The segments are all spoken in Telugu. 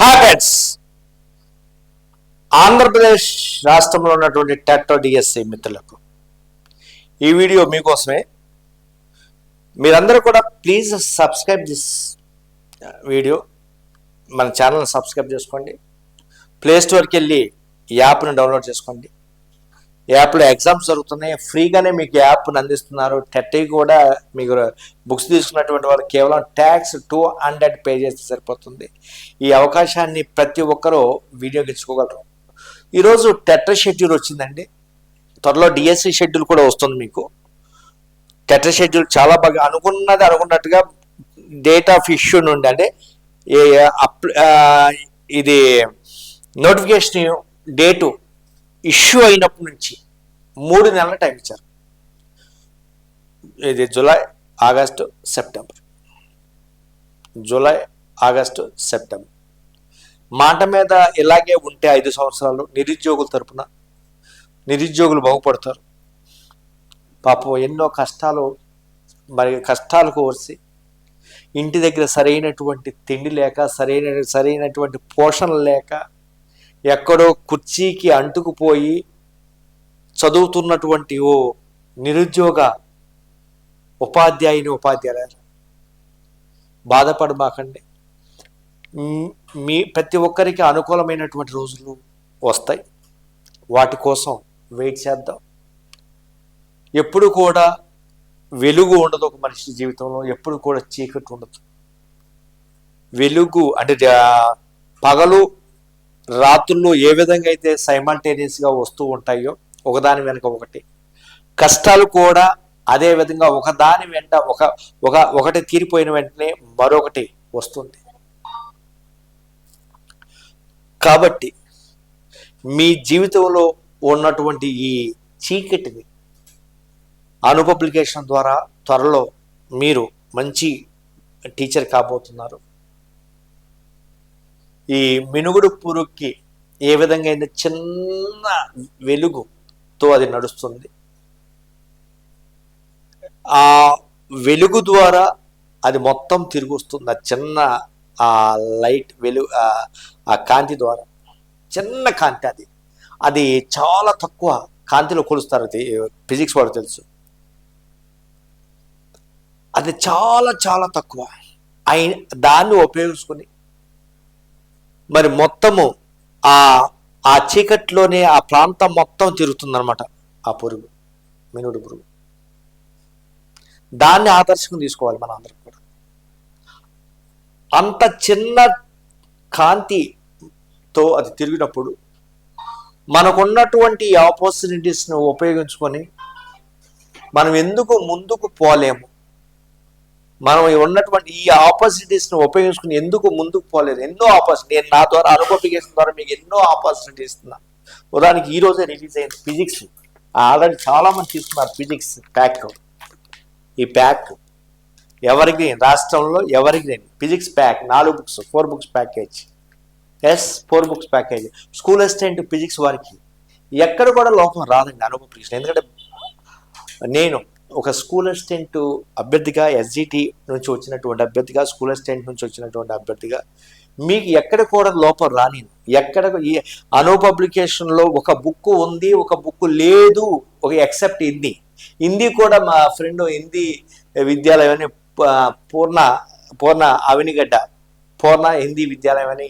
హాయ్ ఫ్రెండ్స్ ఆంధ్రప్రదేశ్ రాష్ట్రంలో ఉన్నటువంటి టెట్టో డిఎస్సి మిత్రులకు ఈ వీడియో మీకోసమే. మీరందరూ కూడా ప్లీజ్ సబ్స్క్రైబ్ దిస్ వీడియో. మన ఛానల్ని సబ్స్క్రైబ్ చేసుకోండి. ప్లే స్టోర్కి వెళ్ళి యాప్ను యాప్ని డౌన్లోడ్ చేసుకోండి. యాప్లో ఎగ్జామ్స్ జరుగుతున్నాయి. ఫ్రీగానే మీకు యాప్ని అందిస్తున్నారు. టెట్టి కూడా మీకు బుక్స్ తీసుకున్నటువంటి వాళ్ళు కేవలం ట్యాక్స్ టూ హండ్రెడ్ పే చేస్తే సరిపోతుంది. ఈ అవకాశాన్ని ప్రతి ఒక్కరూ వినియోగించుకోగలరు ఈరోజు టెట్ర షెడ్యూల్ వచ్చిందండి. త్వరలో డిఎస్సి షెడ్యూల్ కూడా వస్తుంది మీకు. టెట్ర షెడ్యూల్ చాలా బాగా అనుకున్నది అనుకున్నట్టుగా డేట్ ఆఫ్ ఇష్యూ నుండి అంటే ఏ అప్- ఇది నోటిఫికేషన్ డేటు ఇష్యూ అయినప్పటి నుంచి మూడు నెలల టైం ఇచ్చారు. ఇది July August September. July August September. మాట మీద ఇలాగే ఉంటే ఐదు సంవత్సరాలు నిరుద్యోగుల తరపున నిరుద్యోగులు బాగుపడతారు. పాపం ఎన్నో కష్టాలు మరి కష్టాలు కోర్చి ఇంటి దగ్గర సరైనటువంటి తిండి లేక సరైన సరైనటువంటి పోషణ లేక ఎక్కడో కుర్చీకి అంటుకుపోయి చదువుతున్నటువంటి ఓ నిరుద్యోగ ఉపాధ్యాయుని ఉపాధ్యాయులు బాధపడమాకండి. మీ ప్రతి ఒక్కరికి అనుకూలమైనటువంటి రోజులు వస్తాయి. వాటి కోసం వెయిట్ చేద్దాం. ఎప్పుడు కూడా వెలుగు ఉండదు ఒక మనిషి జీవితంలో ఎప్పుడు కూడా చీకటి ఉండదు. వెలుగు అంటే పగలు రాత్రులు ఏ విధంగా అయితే సైమల్టేనియస్గా వస్తూ ఉంటాయో ఒకదాని వెనుక ఒకటి. కష్టాలు కూడా అదే విధంగా ఒకదాని వెంట ఒక ఒక ఒకటి తీరిపోయిన వెంటనే మరొకటి వస్తుంది. కాబట్టి మీ జీవితంలో ఉన్నటువంటి ఈ చీకటిని అను పబ్లికేషన్ ద్వారా త్వరలో మీరు మంచి టీచర్ కాబోతున్నారు. ఈ మినుగుడు పురుగుకి ఏ విధంగా అయితే చిన్న వెలుగుతో అది నడుస్తుంది. ఆ వెలుగు ద్వారా అది మొత్తం తిరిగి వస్తుంది. ఆ చిన్న ఆ లైట్ వెలుగు ఆ- ఆ కాంతి ద్వారా. చిన్న కాంతి అది. అది చాలా తక్కువ కాంతిలో కొలుస్తారు. అది ఫిజిక్స్ వాడు తెలుసు. అది చాలా చాలా తక్కువ. అయి దాన్ని ఉపయోగించుకొని మరి మొత్తము ఆ ఆ చీకట్లోనే ఆ ప్రాంతం మొత్తం తిరుగుతుందనమాట ఆ పురుగు మినుడు పురుగు. దాన్ని ఆదర్శకం తీసుకోవాలి మన అందరం కూడా. అంత చిన్న కాంతితో అది తిరిగినప్పుడు మనకున్నటువంటి ఆపర్చునిటీస్ను ఉపయోగించుకొని మనం ఎందుకు ముందుకు పోలేము? మనం ఉన్నటువంటి ఈ ఆపర్చునిటీస్ను ఉపయోగించుకుని ఎందుకు ముందుకు పోలేదు? ఎన్నో ఆపర్చునిటీ నేను నా ద్వారా అనుభవికేషన్ ద్వారా మీకు ఎన్నో ఆపర్చునిటీ ఇస్తున్నా. ఉదాహరణకి ఈ రోజే రిలీజ్ అయింది ఫిజిక్స్ ఆల్రెడీ చాలా మంది తీసుకున్నారు ఫిజిక్స్ ప్యాక్ ఈ ప్యాక్ ఎవరికి రాష్ట్రంలో ఎవరికి ఫిజిక్స్ ప్యాక్ నాలుగు books four books package yes four books package school assistant physics వారికి. ఎక్కడ కూడా లోపం రాదండి అనుభవం ఎందుకంటే నేను ఒక స్కూల్ అసిస్టెంట్ అభ్యర్థిగా ఎస్జిటి నుంచి వచ్చినటువంటి అభ్యర్థిగా స్కూల్ అసిస్టెంట్ నుంచి వచ్చినటువంటి అభ్యర్థిగా మీకు ఎక్కడ కూడా లోపం రాని ఎక్కడ ఈ అనో పబ్లికేషన్లో ఒక బుక్ ఉంది ఒక బుక్ లేదు ఒక ఎక్సెప్ట్ హిందీ. హిందీ కూడా మా ఫ్రెండ్ హిందీ విద్యాలయం అని పూర్ణ పూర్ణ అవినిగడ్డ పూర్ణ హిందీ విద్యాలయం అని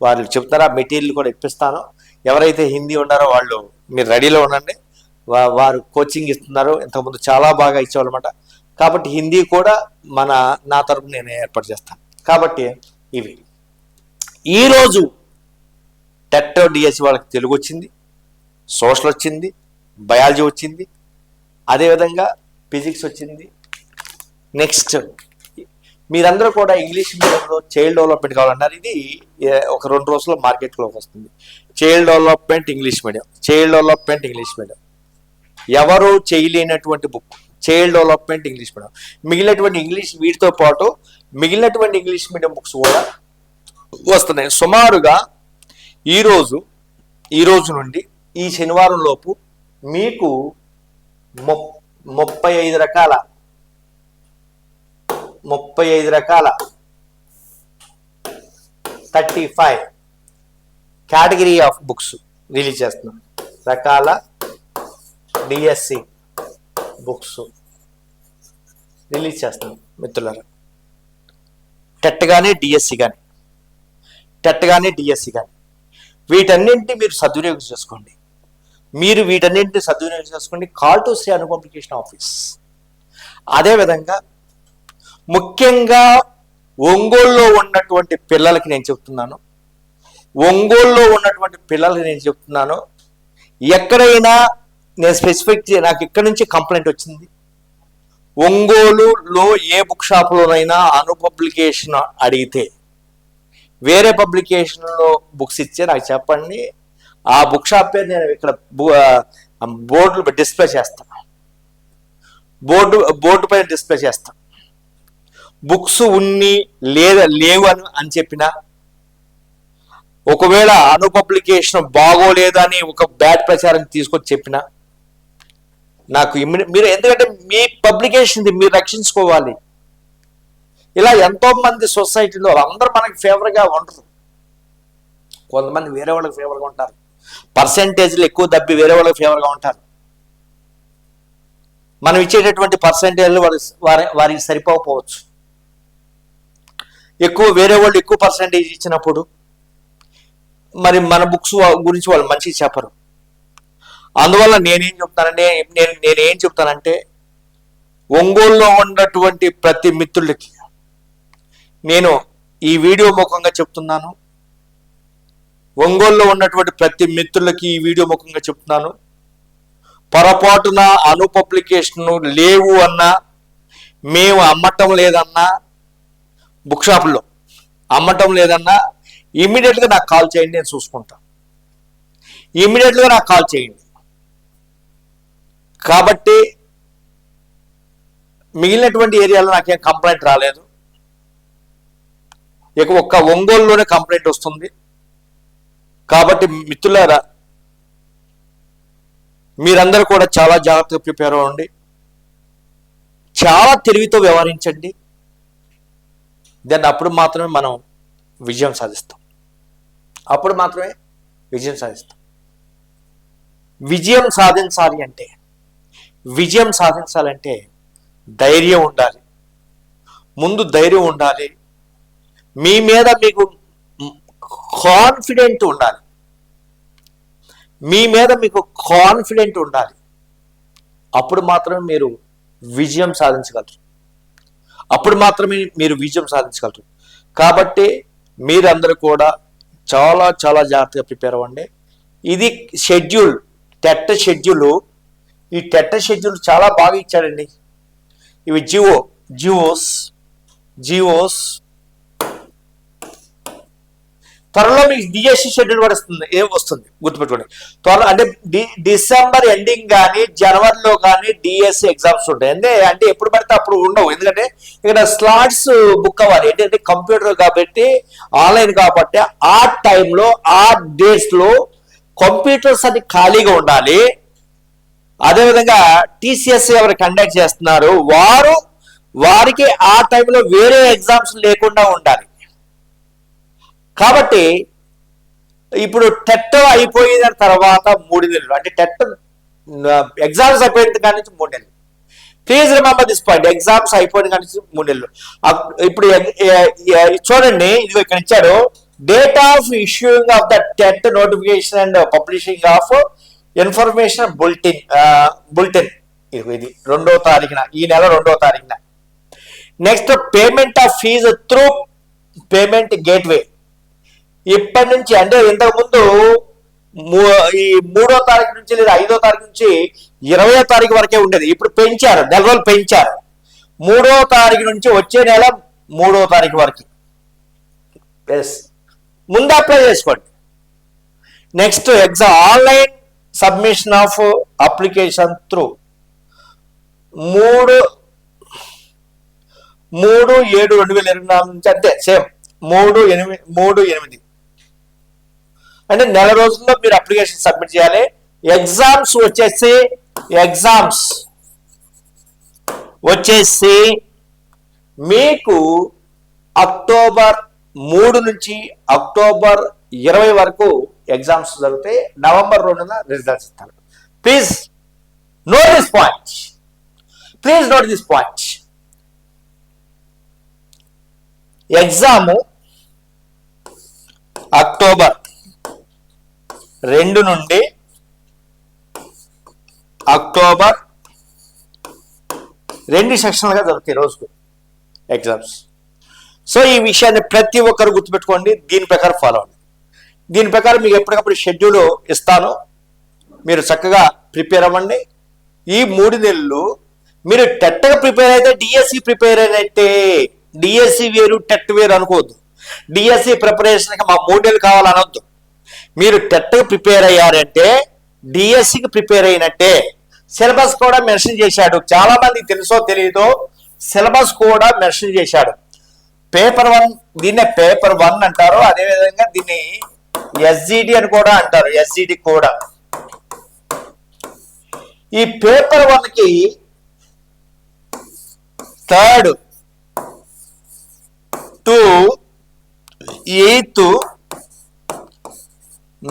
వాళ్ళు చెప్తారా. మెటీరియల్ కూడా ఇప్పిస్తాను. ఎవరైతే హిందీ ఉన్నారో వాళ్ళు మీరు రెడీలో ఉండండి. వారు కోచింగ్ ఇస్తున్నారు. ఇంతకుముందు చాలా బాగా ఇచ్చేవాళ్ళమాట కాబట్టి హిందీ కూడా మన నా తరపున నేను ఏర్పాటు చేస్తాను. కాబట్టి ఇవి. ఈరోజు టెట్టో డిఎస్సి వాళ్ళకి తెలుగు వచ్చింది సోషల్ వచ్చింది బయాలజీ వచ్చింది అదేవిధంగా ఫిజిక్స్ వచ్చింది. నెక్స్ట్ మీరందరూ కూడా ఇంగ్లీష్ మీడియంలో చైల్డ్ డెవలప్మెంట్ కావాలన్నారు. ఇది ఒక రెండు రోజుల్లో మార్కెట్లోకి వస్తుంది. Child development English medium. Child development English medium. ఎవరు చేయలేనటువంటి book child development English medium మిగిలినటువంటి ఇంగ్లీష్ వీటితో పాటు మిగిలినటువంటి ఇంగ్లీష్ మీడియం బుక్స్ కూడా వస్తున్నాయి. సుమారుగా ఈరోజు ఈ రోజు నుండి ఈ శనివారం లోపు మీకు ముప్పై ఐదు రకాల ముప్పై ఐదు రకాల thirty five category of books release చేస్తున్నాం. రకాల డిఎస్సి బుక్స్ రిలీజ్ చేస్తాం మిత్రులారా. టెట్ కానీ డిఎస్సి కానీ టెట్ కానీ డిఎస్సి కానీ వీటన్నింటినీ మీరు సద్వినియోగం చేసుకోండి. మీరు వీటన్నింటినీ సద్వినియోగం చేసుకోండి. Call to Shri Anu office. అదేవిధంగా ముఖ్యంగా ఒంగోలులో ఉన్నటువంటి పిల్లలకి నేను చెప్తున్నాను. ఒంగోలులో ఉన్నటువంటి పిల్లలకి నేను చెప్తున్నాను. ఎక్కడైనా నేను స్పెసిఫిక్ నాకు ఇక్కడ నుంచి కంప్లైంట్ వచ్చింది. ఒంగోలులో ఏ బుక్ షాప్లోనైనా అను పబ్లికేషన్ అడిగితే వేరే పబ్లికేషన్లో బుక్స్ ఇచ్చే నాకు చెప్పండి. ఆ బుక్ షాప్ పేరు నేను ఇక్కడ బోర్డు డిస్ప్లే చేస్తాను బోర్డు బోర్డు పైన డిస్ప్లే చేస్తాను బుక్స్ ఉన్ని లేదా లేవు అని అని చెప్పిన ఒకవేళ అను పబ్లికేషన్ బాగోలేదని ఒక బ్యాడ్ ప్రచారం తీసుకొచ్చి చెప్పిన నాకు మీరు ఎందుకంటే మీ పబ్లికేషన్ ఇది మీరు రక్షించుకోవాలి. ఇలా ఎంతో మంది సొసైటీలో అందరూ మనకి ఫేవర్గా ఉండరు. కొంతమంది వేరే వాళ్ళకి ఫేవర్గా ఉంటారు. పర్సంటేజ్లు ఎక్కువ దబ్బి వేరే వాళ్ళకి ఫేవర్గా ఉంటారు. మనం ఇచ్చేటటువంటి పర్సంటేజ్లు వారి వారి వారికి సరిపోకపోవచ్చు. ఎక్కువ వేరే వాళ్ళు ఎక్కువ పర్సంటేజ్ ఇచ్చినప్పుడు మరి మన బుక్స్ గురించి వాళ్ళు మంచిగా చెప్పరు. అందువల్ల నేనేం చెప్తానంటే నేను నేనేం చెప్తానంటే ఒంగోలులో ఉన్నటువంటి ప్రతి మిత్రులకి నేను ఈ వీడియో ముఖంగా చెప్తున్నాను. ఒంగోలులో ఉన్నటువంటి ప్రతి మిత్రులకి ఈ వీడియో ముఖంగా చెప్తున్నాను. పొరపాటున అను పబ్లికేషన్ లేవు అన్నా మేము అమ్మటం లేదన్నా బుక్ షాప్లో అమ్మటం లేదన్నా ఇమ్మీడియట్గా నాకు కాల్ చేయండి నేను చూసుకుంటాను ఇమ్మీడియట్గా నాకు కాల్ చేయండి. కాబట్టి మిగిలినటువంటి ఏరియాలో నాకేం కంప్లైంట్ రాలేదు. ఇక ఒక్క ఒంగోలులోనే కంప్లైంట్ వస్తుంది. కాబట్టి మిత్రులారా మీరందరూ కూడా చాలా జాగ్రత్తగా ప్రిపేర్ అవ్వండి. చాలా తెలివితో వ్యవహరించండి. దాన్ని అప్పుడు మాత్రమే మనం విజయం సాధిస్తాం. అప్పుడు మాత్రమే విజయం సాధిస్తాం. విజయం సాధించాలి అంటే విజయం సాధించాలంటే ధైర్యం ఉండాలి. ముందు ధైర్యం ఉండాలి. మీ మీద మీకు కాన్ఫిడెంట్ ఉండాలి. మీ మీద మీకు కాన్ఫిడెంట్ ఉండాలి. అప్పుడు మాత్రమే మీరు విజయం సాధించగలరు. అప్పుడు మాత్రమే మీరు విజయం సాధించగలరు. కాబట్టి మీరందరూ కూడా చాలా చాలా జాగ్రత్తగా ప్రిపేర్ అవ్వండి. ఇది షెడ్యూల్ టెట్ షెడ్యూలు ఈ టెట్ట షెడ్యూల్ చాలా బాగా ఇచ్చాడండి. ఇవి జివో జివోస్ జివోస్. త్వరలో మీకు డిఎస్సి షెడ్యూల్ కూడా వస్తుంది ఏం వస్తుంది గుర్తుపెట్టుకోండి. త్వరలో అంటే డి డిసెంబర్ ఎండింగ్ కానీ జనవరిలో కానీ డిఎస్సి ఎగ్జామ్స్ ఉంటాయి. అంటే అంటే ఎప్పుడు పడితే అప్పుడు ఉండవు. ఎందుకంటే ఇక్కడ స్లాట్స్ బుక్ అవ్వాలి. ఏంటంటే కంప్యూటర్ కాబట్టి ఆన్లైన్ కాబట్టి ఆ టైంలో ఆ డేట్స్లో కంప్యూటర్స్ అది ఖాళీగా ఉండాలి. అదేవిధంగా టీసీఎస్ ఎవరు కండక్ట్ చేస్తున్నారు వారు వారికి ఆ టైంలో వేరే ఎగ్జామ్స్ లేకుండా ఉండాలి. కాబట్టి ఇప్పుడు టెట్ అయిపోయిన తర్వాత మూడు నెలలు అంటే టెట్ ఎగ్జామ్స్ అయిపోయిన కాడి నుంచి మూడు నెలలు. Please remember this point exams అయిపోయిన కాడి నుంచి మూడు నెలలు. ఇప్పుడు చూడండి ఇది ఇక్కడ ఇచ్చారు date of issuing of the TET notification and publishing of information bulletin bulletin ఇది రెండో తారీఖున ఈ నెల రెండో తారీఖున. Next payment of fee through payment gateway ఇప్పటి నుంచి అంటే ఇంతకుముందు మూ- ఈ మూడో తారీఖు నుంచి లేదా ఐదో తారీఖు నుంచి ఇరవయో తారీఖు వరకే ఉండేది. ఇప్పుడు పెంచారు నెల రోజులు పెంచారు. మూడో తారీఖు నుంచి వచ్చే నెల మూడో తారీఖు వరకు. ఎస్ ముందు అప్లై చేసుకోండి. Next exam online submission of application through. మూడు మూడు ఏడు రెండు వేల ఇరవై నాలుగు నుంచి అంతే సేమ్. మూడు ఎనిమిది మూడు ఎనిమిది. అంటే నెల రోజుల్లో మీరు అప్లికేషన్ సబ్మిట్ చేయాలి. ఎగ్జామ్స్ వచ్చేసి ఎగ్జామ్స్ వచ్చేసి మీకు అక్టోబర్ మూడు నుంచి అక్టోబర్ ఇరవై వరకు ఎగ్జామ్స్ జరుగుతాయి నవంబర్ రెండున రిజల్ట్స్ ఇస్తారు. Please note this point please note this point exam October రెండు నుండి అక్టోబర్ రెండు సెక్షన్లుగా జరుగుతాయి రోజుకు ఎగ్జామ్స్ సో ఈ విషయాన్ని ప్రతి ఒక్కరు గుర్తుపెట్టుకోండి. దీని ప్రకారం ఫాలో అవ్వండి. దీని ప్రకారం మీకు ఎప్పటికప్పుడు షెడ్యూల్ ఇస్తాను. మీరు చక్కగా ప్రిపేర్ అవ్వండి. ఈ మూడు నెలలు మీరు టెట్గా ప్రిపేర్ అయితే డిఎస్సి ప్రిపేర్ అయినట్టే. డిఎస్సి వేరు టెట్ వేరు అనుకోవద్దు. డిఎస్సి ప్రిపరేషన్కి మా మూడు నెలలు కావాలనొద్దు. మీరు టెట్గా ప్రిపేర్ అయ్యారంటే డిఎస్సికి ప్రిపేర్ అయినట్టే. సిలబస్ కూడా మెన్షన్ చేశాడు. చాలా మందికి తెలుసో తెలియదో సిలబస్ కూడా మెన్షన్ చేశాడు. పేపర్ వన్ దీన్నే పేపర్ వన్ అంటారు. అదేవిధంగా దీన్ని ఎస్జిడి అని కూడా అంటారు ఎస్జిడి కూడా. ఈ పేపర్ వన్కి third to eighth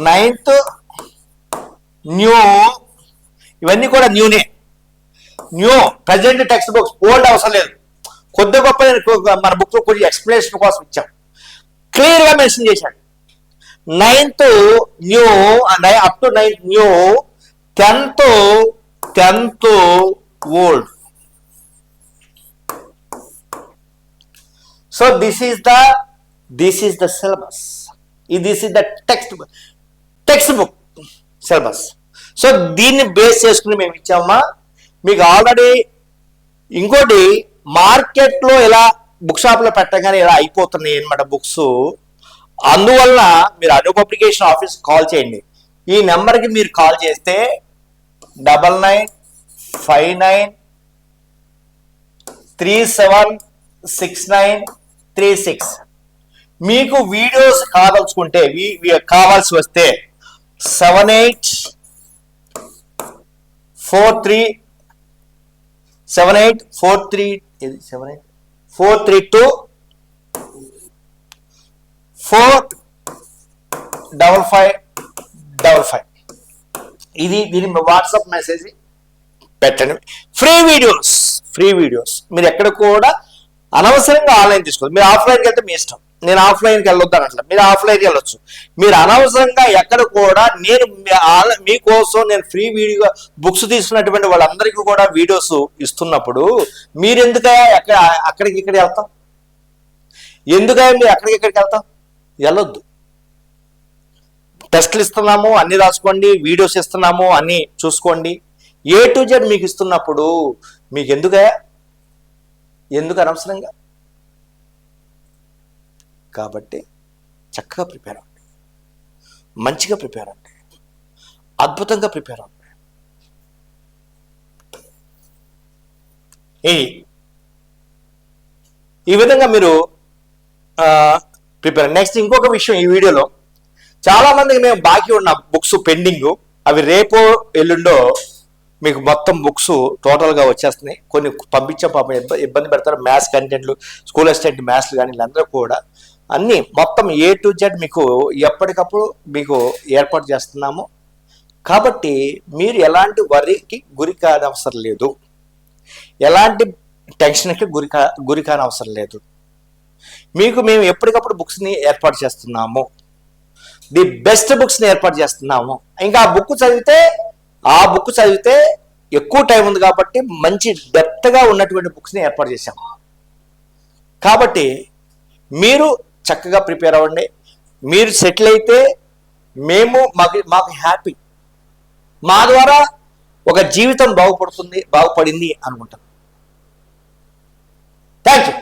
ninth new ఇవన్నీ కూడా న్యూనే. New present text books old అవసరం లేదు. కొద్ది గొప్ప మన బుక్లో కొంచెం ఎక్స్ప్లెనేషన్ కోసం ఇచ్చాం. క్లియర్గా మెన్షన్ చేశాడు. Ninth new and up to ninth new tenth tenth old so this is the this is the syllabus this is the text text book syllabus so దీన్ని బేస్ చేసుకుని మేము ఇచ్చామా? మీకు ఆల్రెడీ ఇంకోటి మార్కెట్లో ఇలా బుక్ షాప్లో పెట్టగానే ఇలా అయిపోతున్నాయి అనమాట బుక్స్ అందువల్ల మీరు అను పబ్లికేషన్ ఆఫీస్ కాల్ చేయండి. ఈ నెంబర్కి మీరు కాల్ చేస్తే double nine five nine three seven six nine three six. మీకు వీడియోస్ కాదలుచుకుంటే వీ- కావాల్సి వస్తే seven eight four three seven eight four three seven eight? Four three two four double five double five. ఇది దీని వాట్సాప్ మెసేజ్ పెట్టండి. Free videos free videos. మీరు ఎక్కడ కూడా అనవసరంగా ఆన్లైన్ తీసుకోవద్దు. మీరు ఆఫ్లైన్కి వెళ్తే మీ ఇష్టం. నేను ఆఫ్లైన్కి వెళ్ళొద్దాను అట్లా మీరు ఆఫ్లైన్కి వెళ్ళొచ్చు. మీరు అనవసరంగా ఎక్కడ కూడా నేను మీ- మీకోసం నేను ఫ్రీ వీడియో బుక్స్ తీసుకున్నటువంటి వాళ్ళందరికీ కూడా వీడియోస్ ఇస్తున్నప్పుడు మీరు ఎందుకయ్యా ఎక్కడ అక్కడికి ఇక్కడ వెళ్తాం? ఎందుకయ్యా మీరు అక్కడికి ఇక్కడికి వెళ్తాం? వెళ్ళొద్దు. టెస్ట్లు ఇస్తున్నాము అన్ని రాసుకోండి వీడియోస్ ఇస్తున్నాము అన్ని చూసుకోండి. ఏ టు జెడ్ మీకు ఇస్తున్నప్పుడు మీకు ఎందుకే? ఎందుకు అనవసరంగా? కాబట్టి చక్కగా ప్రిపేర్ అవ్వండి. మంచిగా ప్రిపేర్ అవ్వండి. అద్భుతంగా ప్రిపేర్ అవ్వండి. ఈ విధంగా మీరు ప్రిపేర్. నెక్స్ట్ ఇంకొక విషయం ఈ వీడియోలో. చాలా మందికి మేము బాకీ ఉన్న బుక్స్ పెండింగ్. అవి రేపో ఎల్లుండో మీకు మొత్తం బుక్స్ టోటల్గా వచ్చేస్తున్నాయి. కొన్ని పంపించే పాపం ఇబ్బంది పెడతారు. మ్యాథ్స్ కంటెంట్లు స్కూల్ అసిస్టెంట్ మ్యాథ్స్ కానీ వీళ్ళందరూ కూడా. అన్ని మొత్తం ఏ టు జెడ్ మీకు ఎప్పటికప్పుడు మీకు ఏర్పాటు చేస్తున్నాము. కాబట్టి మీరు ఎలాంటి వరికి గురి కానవసరం లేదు. ఎలాంటి టెన్షన్కి గురి కా గురి కానవసరం లేదు. మీకు మేము ఎప్పటికప్పుడు బుక్స్ని ఏర్పాటు చేస్తున్నాము. ది బెస్ట్ బుక్స్ని ఏర్పాటు చేస్తున్నాము. ఇంకా ఆ బుక్ చదివితే ఆ బుక్ చదివితే ఎక్కువ టైం ఉంది కాబట్టి మంచి డెప్త్గా ఉన్నటువంటి బుక్స్ని ఏర్పాటు చేశాము. కాబట్టి మీరు చక్కగా ప్రిపేర్ అవ్వండి. మీరు సెటిల్ అయితే మేము మాకు మాకు హ్యాపీ మా ద్వారా ఒక జీవితం బాగుపడుతుంది బాగుపడింది అనుకుంటాం. Thank you